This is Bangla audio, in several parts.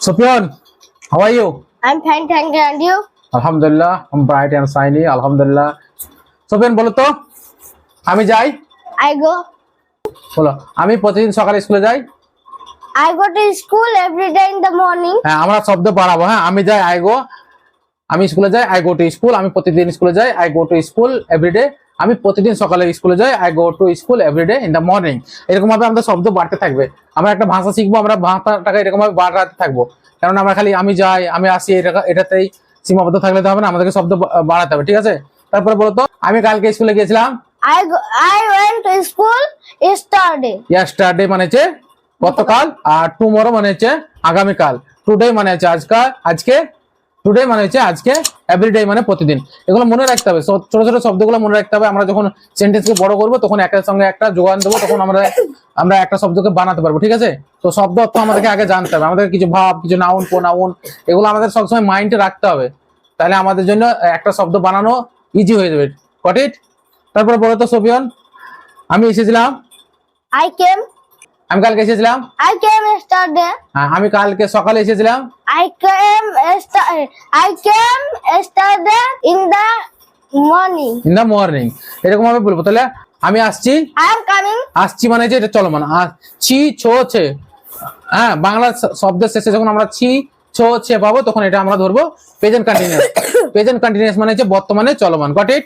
Sufyan, how are you? I'm fine, thank you. And you? আলহামদুলিল্লাহ I'm bright and shiny, আলহামদুলিল্লাহ সুফিয়ান বলো তো আমি যাই I go. বলো আমি প্রতিদিন সকালে স্কুলে যাই I go to school every day in the morning. হ্যাঁ আমরা শব্দ বাড়াবো হ্যাঁ আমি যাই আই গো আমি স্কুলে যাই আই গো টু স্কুল আমি প্রতিদিন স্কুলে যাই I go to school every day আমি প্রতিদিন সকালে স্কুলে যাই I go to school every day in the morning এরকম ভাবে আমাদের শব্দ বাড়তে থাকবে। আমরা একটা ভাষা শিখব আমরা ভাষাটাকে এরকম ভাবে বাড়াতে থাকব। কারণ আমরা খালি আমি যাই আমি আসি এটা এটাতেই সীমাবদ্ধ থাকলে তো হবে না আমাদেরকে শব্দ বাড়াতে হবে ঠিক আছে? তারপরে বলতো আমি কালকে স্কুলে গিয়েছিলাম? I go, I went to school yesterday. Yesterday মানে হচ্ছে গতকাল আর টুমোরো মানে হচ্ছে আগামীকাল। টুডে মানে হচ্ছে আজকাল আজকে টুডে মানে হচ্ছে আজকে এভরিডে মানে প্রতিদিন। এগুলো মনে রাখতে হবে। ছোট ছোট শব্দগুলো মনে রাখতে হবে। আমরা যখন সেন্টেন্সকে বড় করব, তখন একের সঙ্গে একটা যোগান দেবো, তখন আমরা আমরা একটা শব্দকে বানাতে পারব, ঠিক আছে? তো শব্দ অর্থ আমাদেরকে আগে জানতে হবে। আমাদের কিছু ভাব, কিছু নাউন প্রোনাউন এগুলো আমাদের সবসময় মাইন্ডে রাখতে হবে। তাহলে আমাদের জন্য একটা শব্দ বানানো ইজি হয়ে যাবে। কট ইট তারপরে বলো তো সোফিয়ন আমি এসেছিলাম। I came. আমি কালকে এসেছিলাম। I came yesterday. হ্যাঁ, আমি কালকে সকালে এসেছিলাম। Came yesterday. I came yesterday in the morning. In the morning এরকম ভাবে বলব। তাহলে আমি আসছি। I am coming. আসছি মানে যে এটা চলমান। ছি ছো ছে। হ্যাঁ বাংলা শব্দের শেষে যখন আমরা ছি ছো ছে পাবো তখন এটা আমরা ধরবো। প্রেজেন্ট কন্টিনিউয়াস প্রেজেন্ট কন্টিনিউয়াস মানে হচ্ছে বর্তমানে চলমান। গট ইট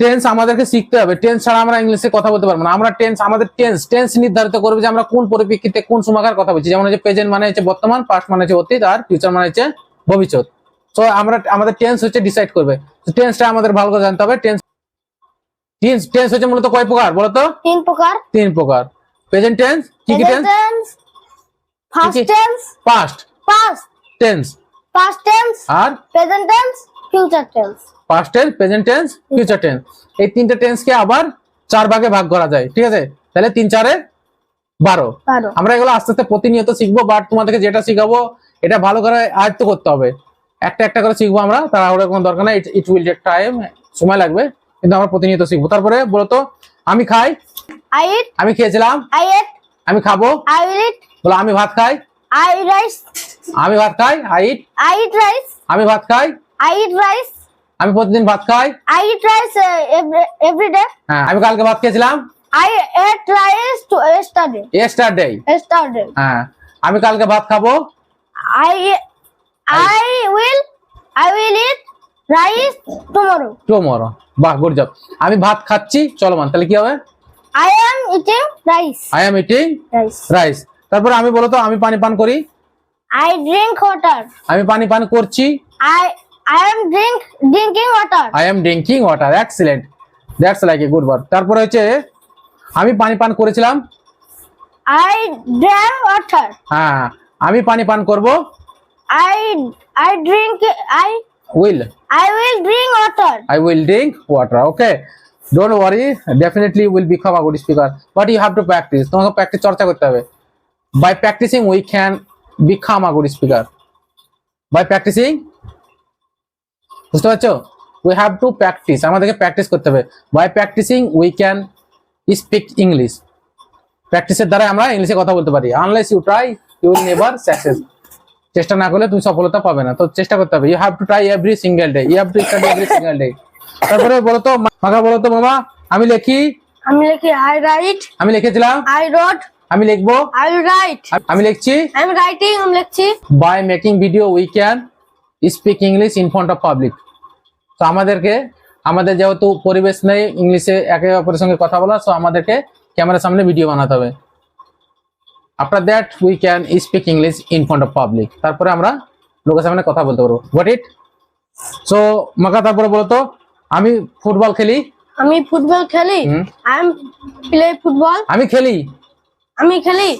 টেন্স আমাদেরকে শিখতে হবে। টেন্স ছাড়া আমরা ইংলিশে কথা বলতে পারব না। আমরা টেন্স আমাদের টেন্স টেন্স নির্ধারিত করবে যে আমরা কোন পরিপ্রেক্ষিতে কোন সময়কার কথা বলছি। যেমন হচ্ছে প্রেজেন্ট মানে হচ্ছে বর্তমান পাস্ট মানে হচ্ছে অতীত আর ফিউচার মানে হচ্ছে ভবিষ্যৎ। তো আমরা আমাদের টেন্স হচ্ছে ডিসাইড করবে। টেন্সটা আমাদের ভালো করে জানতে হবে। টেন্স টেন্স টেন্স হচ্ছে মূলত কয় প্রকার বলো তো? তিন প্রকার। তিন প্রকার। প্রেজেন্ট টেন্স কি কি টেন্স past কি? tense, past tense past tense, আর? present tense, past tense present tense future tense এই তিনটে টেন্সকে আবার চার ভাগে ভাগ করা যায় ঠিক আছে? তাহলে তিন চারে বারো। আমরা এগুলো আস্তে আস্তে প্রতিনিয়ত শিখব বাট তোমাদেরকে যেটা শিখাবো এটা ভালো করে আয়ত্ত করতে হবে। একটা একটা করে শিখব আমরা তাড়াহুড়োর কোনো দরকার নাই ইট উইল টেক টাইম সময় লাগবে কিন্তু আমরা প্রতিনিয়ত শিখব। তারপরে বলতো আমি খাই I eat, আমি খেয়েছিলাম I ate, আমি খাব I will eat, বলো আমি ভাত খাই eat rice, আমি ভাত খাই I eat I eat rice, আমি ভাত খাই আমি প্রতিদিন ভাত খাই। আই ইট রাইস এভরিডে হ্যাঁ আমি কালকে ভাত খেয়েছিলাম। I ate rice to yesterday yesterday yesterday হ্যাঁ আমি কালকে ভাত খাব। I I will I will eat rice tomorrow tomorrow বাহ গুড জব আমি ভাত খাচ্ছি চলো মান তাহলে কি হবে? I am eating rice I am eating rice rice তারপর আমি বলো তো আমি পানি পান করি। আই ড্রিংক ওয়াটার আমি পানি পান করছি। I I am drink drinking water. I am drinking water excellent that's like a good word তারপরে হচ্ছে আমি পানি পান করেছিলাম I drank water. হ্যাঁ আমি পানি পান করব I I drink I will I will drink water. I will drink water. Okay. Don't worry. Definitely you will become a good speaker. But you have to practice. তোমাকে প্র্যাকটিস চর্চা করতে হবে By practicing we can become a good speaker. By practicing বুঝতে পারছ? উই হ্যাভ টু প্র্যাকটিস আমাদেরকে প্র্যাকটিস করতে হবে। By practicing we can speak English প্র্যাকটিসের দ্বারা আমরা ইংলিশে কথা বলতে পারি। Unless you try you never success চেষ্টা না করলে তুমি সফলতা পাবে না। তো চেষ্টা করতে হবে। You have to try every single day you have to study every single day তারপরে বলো তো মাকা বলো তো মামা আমি লিখি? আমি লিখি আই রাইট আমি লিখেছিলাম? I wrote. আমি লিখব? আই রাইট আমি লিখছি? I'm রাইটিং আমি লিখছি. By making video we can speak English in front of public তো আমাদেরকে আমাদের যেহেতু পরিবেশ নেই ইংলিশে একে অপরের সঙ্গে কথা বলা সো আমাদেরকে ক্যামেরার সামনে ভিডিও বানাতে হবে। After that we can speak English in front of public তারপরে আমরা লোকের সামনে কথা বলতে পারব। গট ইট সো মাকা তারপরে বলতো আমি ফুটবল খেলি? আমি ফুটবল খেলি। আই এম প্লে ফুটবল আমি খেলি? আমি খেলি।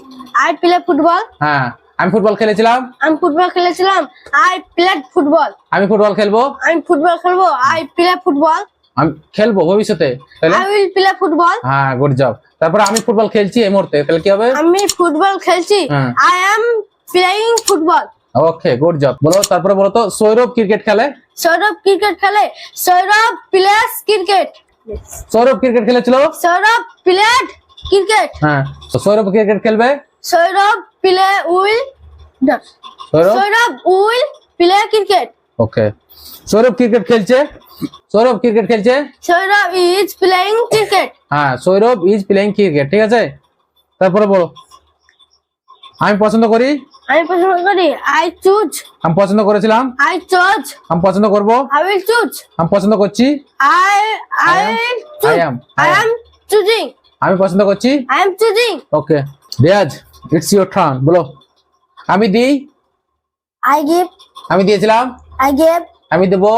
আই প্লে ফুটবল হ্যাঁ। আমি ফুটবল খেলেছিলাম। আমি ফুটবল খেলেছিলাম আই প্লেড ফুটবল আমি ফুটবল খেলব। আমি ফুটবল খেলব আই প্লে ফুটবল আমি খেলব ভবিষ্যতে আই উইল প্লে ফুটবল হ্যাঁ গুড জব তারপরে আমি ফুটবল খেলছি এই মুহূর্তে তাহলে কি হবে? আমি ফুটবল খেলছি। I am playing football okay good job বলো তারপরে বলো তো সৌরভ ক্রিকেট খেলে? সৌরভ ক্রিকেট খেলে। Sourav plays cricket. Sourav cricket খেলেছিল? Sourav played cricket. হ্যাঁ সৌরভ ক্রিকেট খেলবে? Sourav play will. Sourav will play cricket. ওকে সৌরভ ক্রিকেট খেলছে সৌরভ ক্রিকেট খেলছে Saurabh is playing cricket. হ্যাঁ সৌরভ ইজ প্লেইং ক্রিকেট ঠিক আছে তারপরে বলো আমি পছন্দ করি আমি পছন্দ করি I choose. আমি পছন্দ করেছিলাম I chose. আমি পছন্দ করব will choose. আমি পছন্দ করছি. I am. I I am choosing. আমি পছন্দ করছি I am choosing. Okay Riyaz it's your turn বলো আমি দিই I give. আমি দিয়েছিলাম I gave. আমি দেবো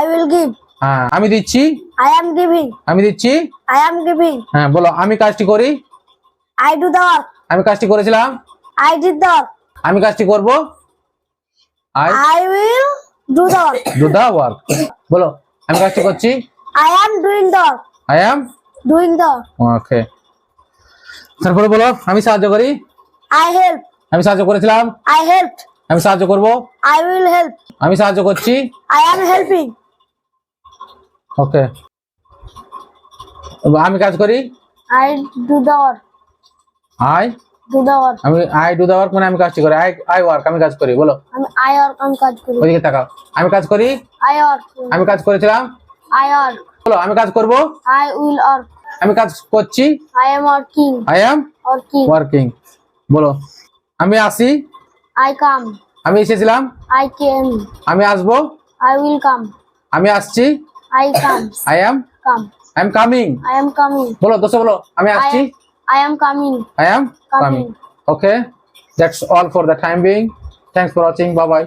I will give. হ্যাঁ আমি দিচ্ছি I am giving. আমি দিচ্ছি I am giving. হ্যাঁ বলো আমি কাজটি করি I do the work. আমি কাজটি করেছিলাম I did the work. আমি কাজটি করব I I will do the work. Do the work বলো আমি কাজটি করছি I am doing the work. I am Doing the work. ওকে তারপরে বলো আমি সাহায্য করি I help. আমি সাহায্য করেছিলাম। I helped. আমি সাহায্য করব। I will help. আমি সাহায্য করছি। I am helping. ওকে। আমি কাজ করি। I do the work. I Do the work. আমি আই ডু দা ওয়ার্ক মানে আমি কাজ করি। আই আই ওয়ার্ক আমি কাজ করি বলো। আমি I work আমি কাজ করি। ওইদিকে তাকাও। আমি কাজ করি। I work. আমি কাজ করেছিলাম। I work. বলো আমি কাজ করব। I will work. আমি কাজ করছি। I am working. I am working. Working বলো আমি আসি I come আমি এসেছিলাম I came আমি আসব I will come আমি আসছি I come I am come I am coming I am coming বলো দোস্ত বলো আমি I আসছি I am coming I am Coming. coming. Okay, that's all for the time being. Thanks for watching. Bye bye.